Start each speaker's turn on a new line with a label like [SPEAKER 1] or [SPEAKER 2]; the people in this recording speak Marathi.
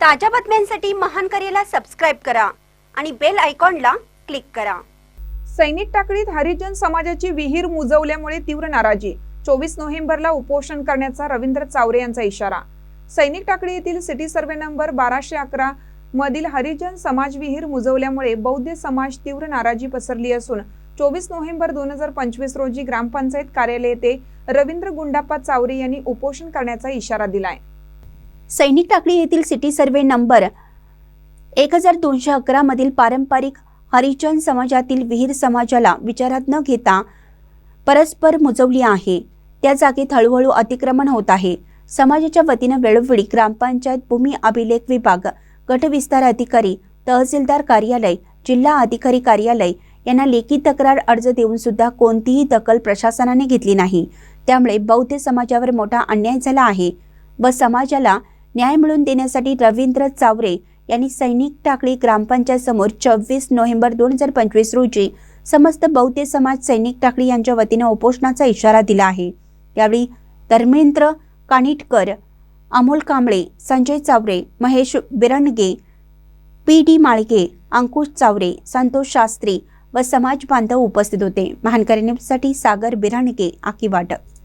[SPEAKER 1] ताज्या बातम्यांसाठी महान करेला सबस्क्राईब करा आणि बेल आयकॉनला क्लिक करा.
[SPEAKER 2] सैनिक टाकडीत हरिजन समाजाची विहीर मुजवल्यामुळे तीव्र नाराजी. चोवीस नोव्हेंबरला उपोषण करण्याचा रवींद्र चावरे यांचा इशारा. सैनिक टाकडी येथील सिटी सर्वे नंबर बाराशे अकरा मधील हरिजन समाज विहीर मुजवल्यामुळे बौद्ध समाज तीव्र नाराजी पसरली असून चोवीस नोव्हेंबर दोन हजार पंचवीस रोजी ग्रामपंचायत कार्यालय येथे रवींद्र गुंडाप्पा चावरे यांनी उपोषण करण्याचा इशारा दिलाय.
[SPEAKER 1] सैनिक टाकळी येथील सिटी सर्वे नंबर एक हजार दोनशे अकरा मधील पारंपरिक हरिजन समाजातील विहीर समाजाला विचारात न घेता परस्पर मुजवली आहे. त्या जागेत हळूहळू अतिक्रमण होत आहे. समाजाच्या वतीनं वेळोवेळी ग्रामपंचायत भूमी अभिलेख विभाग गटविस्तार अधिकारी तहसीलदार कार्यालय जिल्हा अधिकारी कार्यालय यांना लेखी तक्रार अर्ज देऊन सुद्धा कोणतीही दखल प्रशासनाने घेतली नाही. त्यामुळे बौद्ध समाजावर मोठा अन्याय झाला आहे व समाजाला न्याय मिळवून देण्यासाठी रवींद्र चावरे यांनी सैनिक टाकळी ग्रामपंचायत समोर चोवीस नोव्हेंबर दोन हजार पंचवीस रोजी समस्त बौद्ध समाज सैनिक टाकळी यांच्या वतीनं उपोषणाचा इशारा दिला आहे. यावेळी धर्मेंद्र कानिटकर अमोल कांबळे संजय चावरे महेश बिरणगे पी डी माळगे अंकुश चावरे संतोष शास्त्री व समाज बांधव उपस्थित होते. महानकरी न्यूजसाठी सागर बिराणगे वाटप.